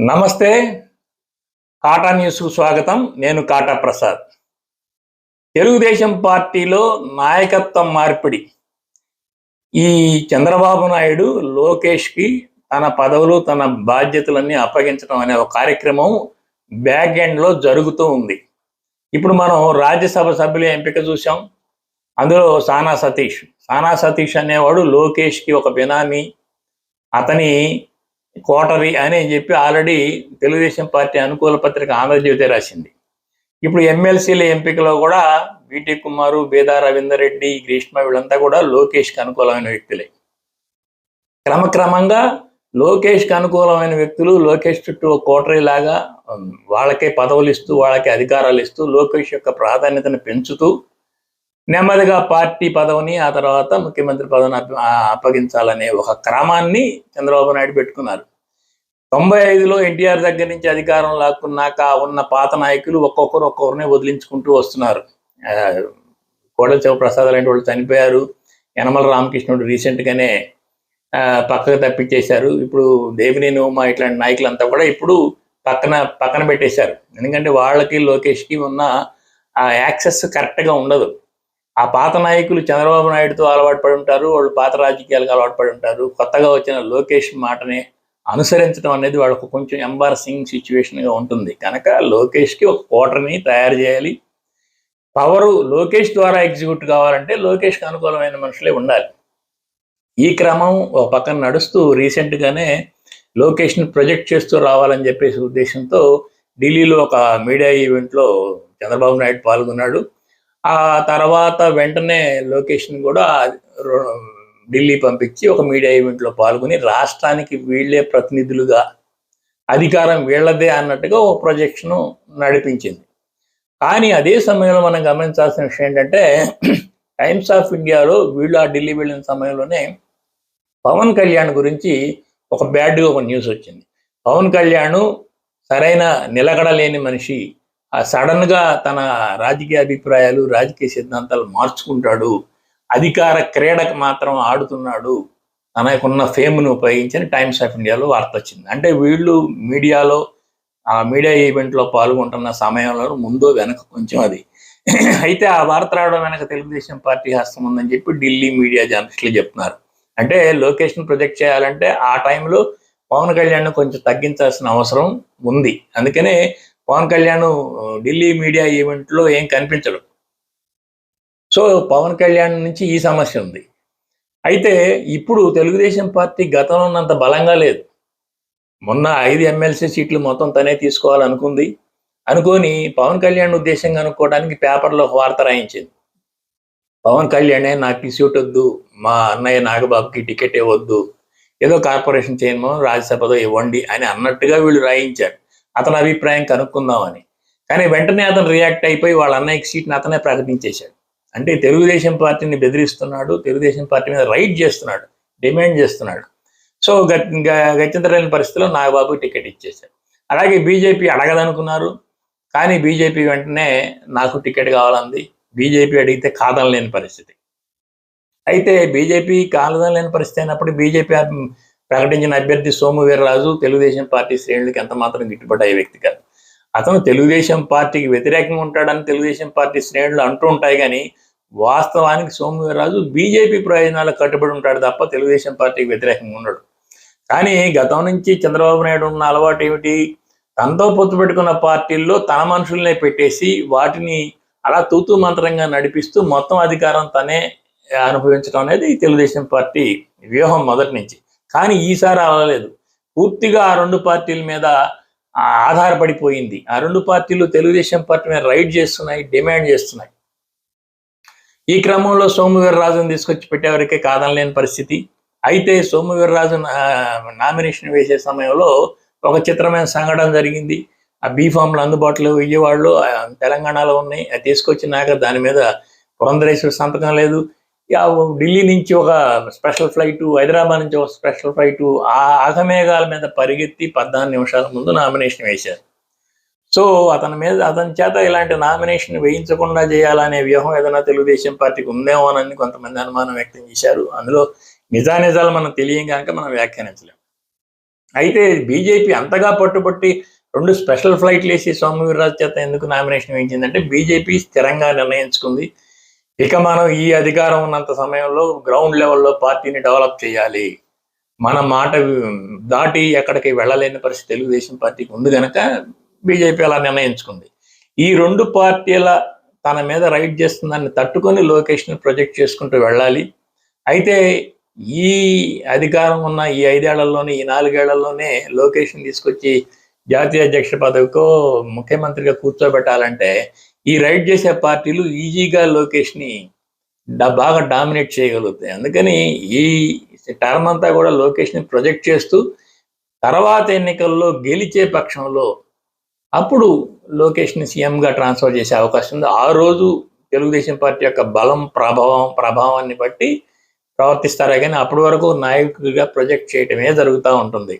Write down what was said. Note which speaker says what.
Speaker 1: నమస్తే. కాటా న్యూస్కు స్వాగతం. నేను కాటా ప్రసాద్. తెలుగుదేశం పార్టీలో నాయకత్వం మార్పిడి. ఈ చంద్రబాబు నాయుడు లోకేష్కి తన పదవులు తన బాధ్యతలన్నీ అప్పగించడం అనే ఒక కార్యక్రమం బ్యాక్ ఎండ్లో జరుగుతూ ఉంది. ఇప్పుడు మనం రాజ్యసభ సభ్యుల ఎంపిక చూసాం అందులో సానా సతీష్. సానా సతీష్ అనేవాడు లోకేష్కి ఒక బినామీ. అతని కోటరీ అని చెప్పి ఆల్రెడీ తెలుగుదేశం పార్టీ అనుకూల పత్రిక ఆంధ్రజ్యోతి రాసింది. ఇప్పుడు ఎమ్మెల్సీల ఎంపికలో కూడా బీటీ కుమారు బేదా రవీందర్ రెడ్డి గ్రీష్మ వీళ్ళంతా కూడా లోకేష్కి అనుకూలమైన వ్యక్తులే. క్రమక్రమంగా లోకేష్కి అనుకూలమైన వ్యక్తులు లోకేష్ చుట్టూ కోటరీ లాగా వాళ్ళకే పదవులు ఇస్తూ వాళ్ళకే అధికారాలు ఇస్తూ లోకేష్ యొక్క ప్రాధాన్యతను పెంచుతూ నెమ్మదిగా పార్టీ పదవిని ఆ తర్వాత ముఖ్యమంత్రి పదవిని అప్పగించాలనే ఒక క్రమాన్ని చంద్రబాబు నాయుడు పెట్టుకున్నారు. తొంభై ఐదులో ఎన్టీఆర్ దగ్గర నుంచి అధికారం లాక్కున్నాక ఉన్న పాత నాయకులు ఒక్కొక్కరు ఒక్కొక్కరిని వదిలించుకుంటూ వస్తున్నారు. ఆ, కోడల శివప్రసాద్ లాంటి వాళ్ళు చనిపోయారు. యనమల రామకృష్ణుడు రీసెంట్గానే పక్కకు తప్పించేశారు. ఇప్పుడు దేవినేని ఉమా ఇట్లాంటి నాయకులంతా కూడా ఇప్పుడు పక్కన పక్కన పెట్టేశారు. ఎందుకంటే వాళ్ళకి లోకేష్కి ఉన్న ఆ యాక్సెస్ కరెక్ట్గా ఉండదు. ఆ పాత నాయకులు చంద్రబాబు నాయుడుతో అలవాటు పడి ఉంటారు. వాళ్ళు పాత రాజకీయాలకు అలవాటు పడి ఉంటారు. కొత్తగా వచ్చిన లోకేష్ మాటనే అనుసరించడం అనేది వాళ్ళకు కొంచెం ఎంబారసింగ్ సిచ్యువేషన్గా ఉంటుంది. కనుక లోకేష్కి ఒక కోటర్ని తయారు చేయాలి. పవరు లోకేష్ ద్వారా ఎగ్జిక్యూట్ కావాలంటే లోకేష్కి అనుకూలమైన మనుషులే ఉండాలి. ఈ క్రమం ఒక పక్కన నడుస్తూ రీసెంట్గానే లోకేష్ని ప్రొజెక్ట్ చేస్తూ రావాలని చెప్పేసి ఉద్దేశంతో ఢిల్లీలో ఒక మీడియా ఈవెంట్లో చంద్రబాబు నాయుడు పాల్గొన్నాడు. ఆ తర్వాత వెంటనే లోకేష్ని కూడా ఢిల్లీ పంపించి ఒక మీడియా ఈవెంట్లో పాల్గొని రాష్ట్రానికి వీళ్ళే ప్రతినిధులుగా అధికారం వీళ్ళదే అన్నట్టుగా ఒక ప్రొజెక్షన్ నడిపించింది. కానీ అదే సమయంలో మనం గమనించాల్సిన విషయం ఏంటంటే టైమ్స్ ఆఫ్ ఇండియాలో వీళ్ళు ఆ ఢిల్లీ వెళ్ళిన సమయంలోనే పవన్ కళ్యాణ్ గురించి ఒక బ్యాడ్గా ఒక న్యూస్ వచ్చింది. పవన్ కళ్యాణ్ సరైన నిలకడ లేని మనిషి. ఆ సడన్గా తన రాజకీయ అభిప్రాయాలు రాజకీయ సిద్ధాంతాలు మార్చుకుంటాడు. అధికార క్రీడకు మాత్రం ఆడుతున్నాడు. తనకున్న ఫేమ్ను ఉపయోగించని టైమ్స్ ఆఫ్ ఇండియాలో వార్త వచ్చింది. అంటే వీళ్ళు మీడియాలో ఆ మీడియా ఈవెంట్లో పాల్గొంటున్న సమయంలో ముందు వెనక కొంచెం అది. అయితే ఆ వార్త రావడం వెనక తెలుగుదేశం పార్టీ హస్తం ఉందని చెప్పి ఢిల్లీ మీడియా జర్నలిస్టులు చెప్తున్నారు. అంటే లొకేషన్ ప్రొజెక్ట్ చేయాలంటే ఆ టైంలో పవన్ కళ్యాణ్ కొంచెం తగ్గించాల్సిన అవసరం ఉంది. అందుకనే పవన్ కళ్యాణ్ ఢిల్లీ మీడియా ఈవెంట్లో ఏం కనిపించడు. సో పవన్ కళ్యాణ్ నుంచి ఈ సమస్య ఉంది. అయితే ఇప్పుడు తెలుగుదేశం పార్టీ గతంలో ఉన్నంత బలంగా లేదు. మొన్న ఐదు ఎమ్మెల్సీ సీట్లు మొత్తం తనే తీసుకోవాలనుకుంది. అనుకొని పవన్ కళ్యాణ్ ఉద్దేశంగా అనుకోవడానికి పేపర్లో ఒక వార్త రాయించింది. పవన్ కళ్యాణే నాకు ఈ సీట్ వద్దు మా అన్నయ్య నాగబాబుకి టికెట్ ఇవ్వద్దు ఏదో కార్పొరేషన్ చైర్మన్ రాజ్యసభలో ఇవ్వండి అని అన్నట్టుగా వీళ్ళు రాయించారు. అతని అభిప్రాయం కనుక్కుందామని. కానీ వెంటనే అతను రియాక్ట్ అయిపోయి వాళ్ళ అన్నయ్యకి సీట్ని అతనే ప్రకటించేశాడు. అంటే తెలుగుదేశం పార్టీని బెదిరిస్తున్నాడు తెలుగుదేశం పార్టీ మీద రైట్ చేస్తున్నాడు డిమాండ్ చేస్తున్నాడు. సో గ- గత్యంతరైన పరిస్థితిలో నాగబాబు టికెట్ ఇచ్చేశారు. అలాగే బీజేపీ అడగదనుకున్నారు కానీ బీజేపీ వెంటనే నాకు టికెట్ కావాలంది బీజేపీ అడిగితే కాదనలేని పరిస్థితి. అయితే బీజేపీ కాదనలేని పరిస్థితి అయినప్పుడు బీజేపీ ప్రకటించిన అభ్యర్థి సోము వీర్రాజు తెలుగుదేశం పార్టీ శ్రేణులకు ఎంత మాత్రం గిట్టుబాటు అయ్యే వ్యక్తి కాదు. అతను తెలుగుదేశం పార్టీకి వ్యతిరేకంగా ఉంటాడని తెలుగుదేశం పార్టీ శ్రేణులు అంటూ ఉంటాయి కానీ వాస్తవానికి సోమవీరరాజు బీజేపీ ప్రయోజనాలకు కట్టుబడి ఉంటాడు తప్ప తెలుగుదేశం పార్టీకి వ్యతిరేకంగా ఉండడు. కానీ గతం నుంచి చంద్రబాబు నాయుడు ఉన్న అలవాటు ఏమిటి? తనతో పొత్తు పెట్టుకున్న పార్టీల్లో తన మనుషుల్నే పెట్టేసి వాటిని అలా తూతూ మంత్రంగా నడిపిస్తూ మొత్తం అధికారం తనే అనుభవించడం అనేది తెలుగుదేశం పార్టీ వ్యూహం మొదటి నుంచి. కానీ ఈసారి లేదు. పూర్తిగా ఆ రెండు పార్టీల మీద ఆధారపడిపోయింది. ఆ రెండు పార్టీలు తెలుగుదేశం పార్టీ మీద రైడ్ చేస్తున్నాయి డిమాండ్ చేస్తున్నాయి. ఈ క్రమంలో సోమువీర రాజును తీసుకొచ్చి పెట్టేవరకే కాదనలేని పరిస్థితి. అయితే సోమువీర వీర్రాజు నామినేషన్ వేసే సమయంలో ఒక చిత్రమైన సంఘటన జరిగింది. ఆ బీ ఫామ్లు అందుబాటులో విజయవాడలో తెలంగాణలో ఉన్నాయి. అది తీసుకొచ్చినాక దాని మీద పురంధరేశ్వరి సంతకం లేదు. ఢిల్లీ నుంచి ఒక స్పెషల్ ఫ్లైట్ హైదరాబాద్ నుంచి ఒక స్పెషల్ ఫ్లైట్ ఆ ఆగమేఘాల మీద పరిగెత్తి పద్నాలుగు నిమిషాల ముందు నామినేషన్ వేశారు. సో అతని మీద అతని చేత ఇలాంటి నామినేషన్ వేయించకుండా చేయాలనే వ్యూహం ఏదైనా తెలుగుదేశం పార్టీకి ఉందేమోనని కొంతమంది అనుమానం వ్యక్తం చేశారు. అందులో నిజానిజాలు మనం తెలియం కనుక మనం వ్యాఖ్యానించలేం. అయితే బీజేపీ అంతగా పట్టుబట్టి రెండు స్పెషల్ ఫ్లైట్లు వేసి సోమవీర్రాజు చేత ఎందుకు నామినేషన్ వేయించిందంటే బీజేపీ స్థిరంగా నిర్ణయించుకుంది. ఇక మనం ఈ అధికారం ఉన్నంత సమయంలో గ్రౌండ్ లెవెల్లో పార్టీని డెవలప్ చేయాలి. మన మాట దాటి ఎక్కడికి వెళ్ళలేని పరిస్థితి తెలుగుదేశం పార్టీకి ఉంది కనుక బీజేపీ అలా నిర్ణయించుకుంది. ఈ రెండు పార్టీల తన మీద రైడ్ చేస్తుందని తట్టుకొని లోకేష్ని ప్రొజెక్ట్ చేసుకుంటూ వెళ్ళాలి. అయితే ఈ అధికారం ఉన్న ఈ ఐదేళ్ళలోనే ఈ నాలుగేళ్ళలోనే లోకేష్ని తీసుకొచ్చి జాతీయ అధ్యక్ష పదవికో ముఖ్యమంత్రిగా కూర్చోబెట్టాలంటే ఈ రైడ్ చేసే పార్టీలు ఈజీగా లోకేష్ని బాగా డామినేట్ చేయగలుగుతాయి. అందుకని ఈ టర్మ్ అంతా కూడా లోకేష్ని ప్రొజెక్ట్ చేస్తూ తర్వాత ఎన్నికల్లో గెలిచే పక్షంలో అప్పుడు లోకేష్ని సీఎంగా ట్రాన్స్ఫర్ చేసే అవకాశం ఉంది. ఆ రోజు తెలుగుదేశం పార్టీ యొక్క బలం ప్రభావం ప్రభావాన్ని బట్టి ప్రవర్తిస్తారా కానీ అప్పటి వరకు నాయకుడిగా ప్రొజెక్ట్ చేయటమే జరుగుతూ ఉంటుంది.